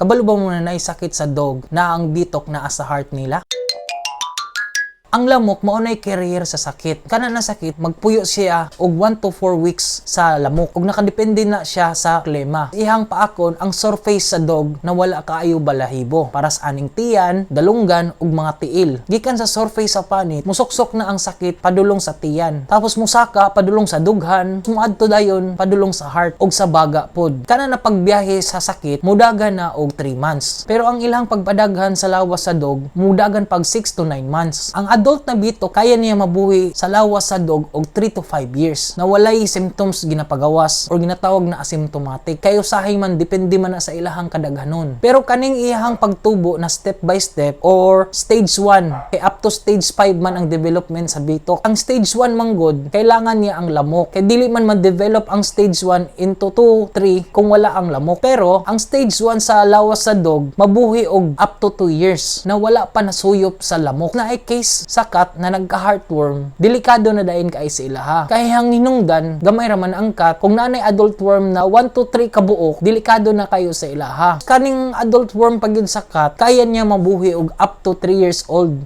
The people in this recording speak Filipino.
Kabalo ba mo na naisakit sa dog na ang bitok na sa heart nila? Ang lamok maunay carrier sa sakit. Kana na sakit, magpuyo siya og 1 to 4 weeks sa lamok. Ug nakadepende na siya sa klima. Ihang paakon ang surface sa dog na wala kaayo balahibo para sa aning tiyan, dalunggan ug mga tiil. Gikan sa surface sa panit, musuksok na ang sakit padulong sa tiyan. Tapos musaka padulong sa dughan, muadto dayon padulong sa heart ug sa baga pod. Kana na pagbiyahe sa sakit, mudagan na og 3 months. Pero ang ilang pagpadaghan sa lawas sa dog, mudagan pag 6 to 9 months. Ang adult na bito kaya niya mabuhi sa lawas sa dog og 3 to 5 years na walay symptoms ginapagawas or ginatawag na asymptomatic. Kayo sahay man depende man na sa ilahang kadaghanon. Pero kaning iyahang pagtubo na step by step or stage 1 kay up to stage 5 man ang development sa bitok. Ang stage 1 manggod kailangan niya ang lamok. Kay dili man ma-develop ang stage 1 into 2, 3 kung wala ang lamok. Pero ang stage 1 sa lawas sa dog mabuhi og up to 2 years na wala pa nasuyop sa lamok. Na ay case sa cat na nagka-heartworm, delikado na dain kay sa ilaha. Kaya hang hinungdan, gamay raman ang cat, kung nanay adult worm na 1 to 3 kabuok, delikado na kayo sa ilaha. Kaning adult worm pag yun sa cat, kaya niya mabuhi og up to 3 years old.